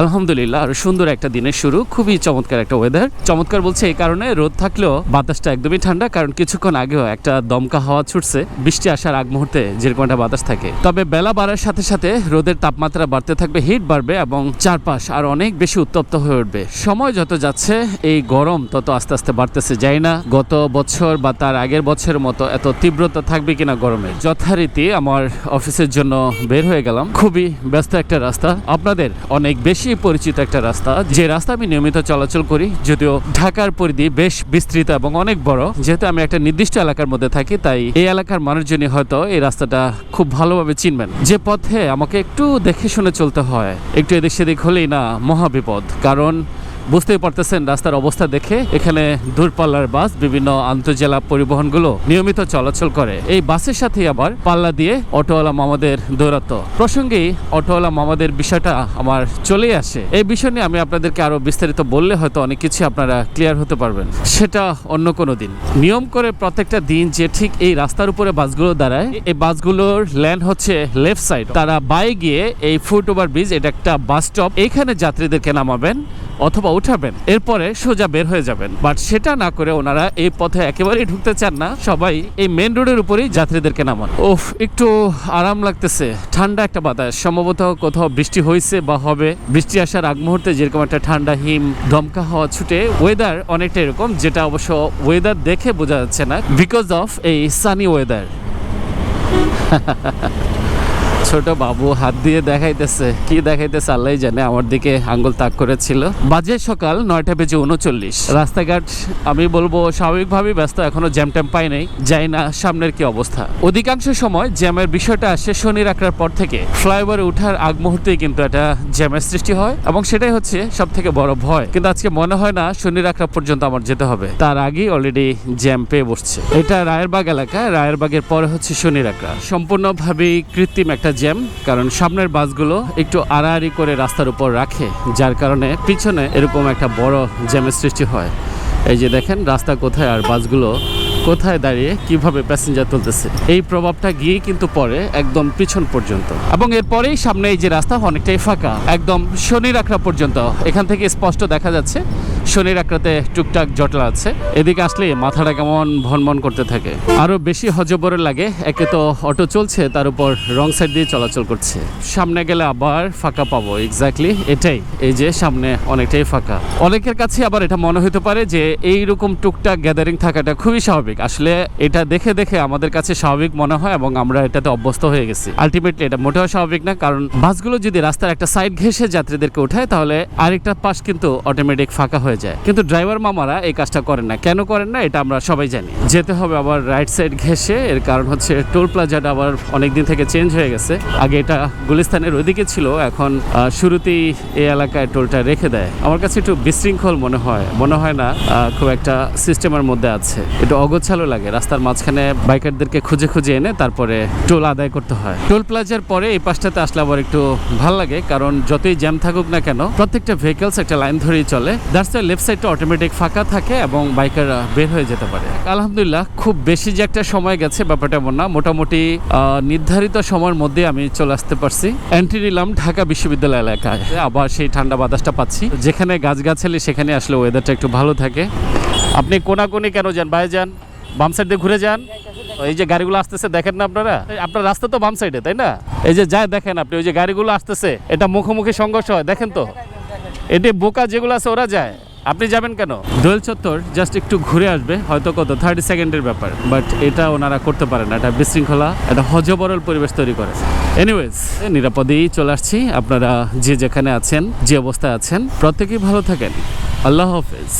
আলহামদুলিল্লাহ, আর সুন্দর একটা দিনের শুরু। খুবই চমৎকার একটা ওয়েদার চমৎকার বলছে এই কারণে রোদ থাকলেও বাতাসটা একদমই ঠান্ডা, কারণ কিছুক্ষণ আগেও একটা দমকা হাওয়া ছুটছে। বৃষ্টি আসার আগ মুহূর্তে যেরকম একটা বাতাস থাকে। তবে বেলা বাড়ার সাথে সাথে রোদের তাপমাত্রা বাড়তে থাকবে হিট বাড়বে এবং চারপাশ আর অনেক বেশি উত্তপ্ত হয়ে উঠবে। সময় যত যাচ্ছে, এই গরম তত আস্তে আস্তে বাড়তেছে। যাই না গত বছর বা তার আগের বছরের মতো এত তীব্রতা থাকবে কিনা গরমে। যথারীতি আমার অফিসের জন্য বের হয়ে গেলাম। খুবই ব্যস্ত একটা রাস্তা। আপনাদের অনেক বেশি পরিচিত একটা রাস্তা। যে রাস্তা আমি নিয়মিত চলাচল করি, যদিও ঢাকার পরিধি বেশ বিস্তৃত এবং অনেক বড়। যেহেতু আমি একটা নির্দিষ্ট এলাকার মধ্যে থাকি, তাই এই এলাকার মানুষজনই হয়তো এই রাস্তাটা খুব ভালোভাবে চিনবেন। যে পথে আমাকে একটু দেখে শুনে চলতে হয়, একটু এদিক সেদিক হলেই না মহাবিপদ কারণ বুঝতেই পারতেছেন রাস্তার অবস্থা দেখে এখানে দূরপাল্লার বাস, বিভিন্ন আন্তজেলা পরিবহনগুলো নিয়মিত চলাচল করে। এই বাসের সাথে আবার পাল্লা দিয়ে অটোওয়ালা মামাদের দৌরাত্ম। প্রসঙ্গেই অটোওয়ালা মামাদের বিষয়টা আমার চলে আসে। এই বিষয় নিয়ে আমি আপনাদেরকে আরও বিস্তারিত বললে হয়তো অনেক কিছু আপনারা ক্লিয়ার হতে পারবেন। সেটা অন্য কোনো দিন। নিয়ম করে প্রত্যেকটা দিন যে ঠিক এই রাস্তার উপরে বাসগুলো দাঁড়ায়, এই বাসগুলোর ল্যান্ড হচ্ছে লেফট সাইড। তারা বাই গিয়ে এই ফুট ওভার ব্রিজ, এটা একটা বাস স্টপ। এখানে যাত্রীদেরকে নামাবেন। অথবা উঠাবেন। এরপরে সোজা বের হয়ে যাবেন। বাট সেটা না করে ওনারা এই পথে একেবারেই ঢুকতে চান না। সবাই এই মেন রোডের উপরেই যাত্রীদেরকে নামান। ওফ, একটু আরাম লাগতেছে। ঠান্ডা একটা বাতাস। সম্ভবত কোথাও বৃষ্টি হয়েছে বা হবে। বৃষ্টি আসার আগ মুহূর্তে যেরকম একটা ঠান্ডা, হিম দমকা হওয়া ছুটে ওয়েদার অনেকটা এরকম, যেটা অবশ্য ওয়েদার দেখে বোঝা যাচ্ছে না। বিকজ অফ এই সানি ওয়েদার ছোট বাবু হাত দিয়ে দেখাইতেছে। কি দেখাইতেছে আল্লাহ জানে, আমার দিকে আঙ্গুল তাক করেছিল। বাজে সকাল নয়টা বেজে উনচল্লিশ। রাস্তাঘাট আমি বলব স্বাভাবিকভাবেই ব্যস্ত, এখনও জ্যাম ট্যাম পাই নাই। যাই না, সামনের কি অবস্থা? অধিকাংশ সময় জ্যামের বিষয়টা আসে শনি রাখার পর থেকে। ফ্লাইওভারে ওঠার আগ মুহূর্তেই কিন্তু একটা জ্যামের সৃষ্টি হয় এবং সেটাই হচ্ছে সব থেকে বড় ভয়। কিন্তু আজকে মনে হয় না শনি রাখা পর্যন্ত আমার যেতে হবে। তার আগেই অলরেডি জ্যাম পেয়ে বসছে। এটা রায়েরবাগ এলাকা রায়েরবাগের পরে হচ্ছে শনি রাখা। সম্পূর্ণভাবেই কৃত্রিম একটা জ্যাম, কারণ সামনের বাসগুলো একটু আড়াআড়ি করে রাস্তার উপর রাখে, যার কারণে পিছনে এরকম একটা বড় জ্যামের সৃষ্টি হয়। এই যে দেখেন, রাস্তা কোথায় আর বাসগুলো কোথায় দাঁড়িয়ে কীভাবে প্যাসেঞ্জার তুলতেছে। এই প্রভাবটা গিয়ে কিন্তু পরে একদম পিছন পর্যন্ত। এবং এরপরেই সামনে এই যে রাস্তা অনেকটাই ফাঁকা, একদম শনি রাখড়া পর্যন্ত। এখান থেকে স্পষ্ট দেখা যাচ্ছে শনি রাখড়াতে টুকটাক জটলা আছে। এদিকে আসলে মাথাটা কেমন ভনভন করতে থাকে। আরও বেশি হজবরে লাগে, একে তো অটো চলছে, তার উপর রং সাইড দিয়ে চলাচল করছে। সামনে গেলে আবার ফাঁকা পাবো এক্স্যাক্টলি এটাই। এই যে সামনে অনেকটাই ফাঁকা। অনেকের কাছে আবার এটা মনে হতে পারে যে এইরকম টুকটাক গ্যাদারিং থাকাটা খুবই স্বাভাবিক। আসলে এটা দেখে দেখে আমাদের কাছে স্বাভাবিক মনে হয় এবং আমরা এটাতে অভ্যস্ত হয়ে গেছি। আলটিমেটলি এটা মোটেও স্বাভাবিক না, কারণ বাসগুলো যদি রাস্তার একটা সাইড ঘেসে যাত্রীদেরকে উঠায় তাহলে আরেকটা পাশ কিন্তু অটোমেটিক ফাঁকা হয়ে যায়। কিন্তু ড্রাইভার মামারা এই কাজটা করেন না। কেন করেন না? এটা আমরা সবাই জানি। যেতে হবে আবার রাইট সাইড ঘেসে এর কারণ হচ্ছে টোল প্লাজাটা আবার অনেক দিন থেকে চেঞ্জ হয়ে গেছে। আগে এটা গুলিস্তানের ওইদিকে ছিল। এখন শুরুতেই এই এলাকায় টোলটা রেখে দেয়। আমার কাছে একটু বিশৃঙ্খল মনে হয়। মনে হয় না খুব একটা সিস্টেমের মধ্যে আছে। একটু অগোছালো লাগে। রাস্তার মাঝখানে বাইকারদেরকে খুঁজে খুঁজে এনে তারপরে টোল আদায় করতে হয়। টোল প্লাজার পরে এই পাশটাতে আসলে আবার একটু ভালো লাগে। কারণ যতই জ্যাম থাকুক না কেন, প্রত্যেকটা ভেহিকলস একটা লাইন ধরেই চলে। দ্যাটস লেফট সাইডটা অটোমেটিক ফাঁকা থাকে এবং বাইকার বের হয়ে যেতে পারে। আলহামদুলিল্লাহ, খুব বেশি যে একটা সময় গেছে ব্যাপারটা এমন না। মোটামুটি নির্ধারিত সময়ের মধ্যে আমি চলে আসতে পারছি। এন্ট্রি নিলাম ঢাকা বিশ্ববিদ্যালয় এলাকায়। আবার সেই ঠান্ডা বাতাসটা পাচ্ছি। যেখানে গাছগাছালি, সেখানে আসলে ওয়েদারটা একটু ভালো থাকে। আপনি কোনাকুনি কেন যান? বাইরে যান? বাম সাইড দিয়ে ঘুরে যান? এই যে গাড়িগুলো আসতেছে, দেখেন না আপনারা? আপনার রাস্তা তো বাম সাইডে তাই না? এই যে যায়, দেখেন আপনি, ওই যে গাড়িগুলো আসতেছে, এটা মুখোমুখি সংঘর্ষ হয়, দেখেন তো। এটি বোকা যেগুলো আছে, ওরা যায়। আপনি যাবেন কেন? দোয়েল চত্বর জাস্ট একটু ঘুরে আসবে, হয়তো কত থার্টি সেকেন্ডের ব্যাপার বাট এটা ওনারা করতে পারেন না, এটা বিশৃঙ্খলা একটা হজবরল পরিবেশ তৈরি করে। এনিওয়েজ নিরাপদেই চলে আসছি, আপনারা যে যেখানে আছেন, যে অবস্থায় আছেন, প্রত্যেকেই ভালো থাকেন। আল্লাহ হাফেজ।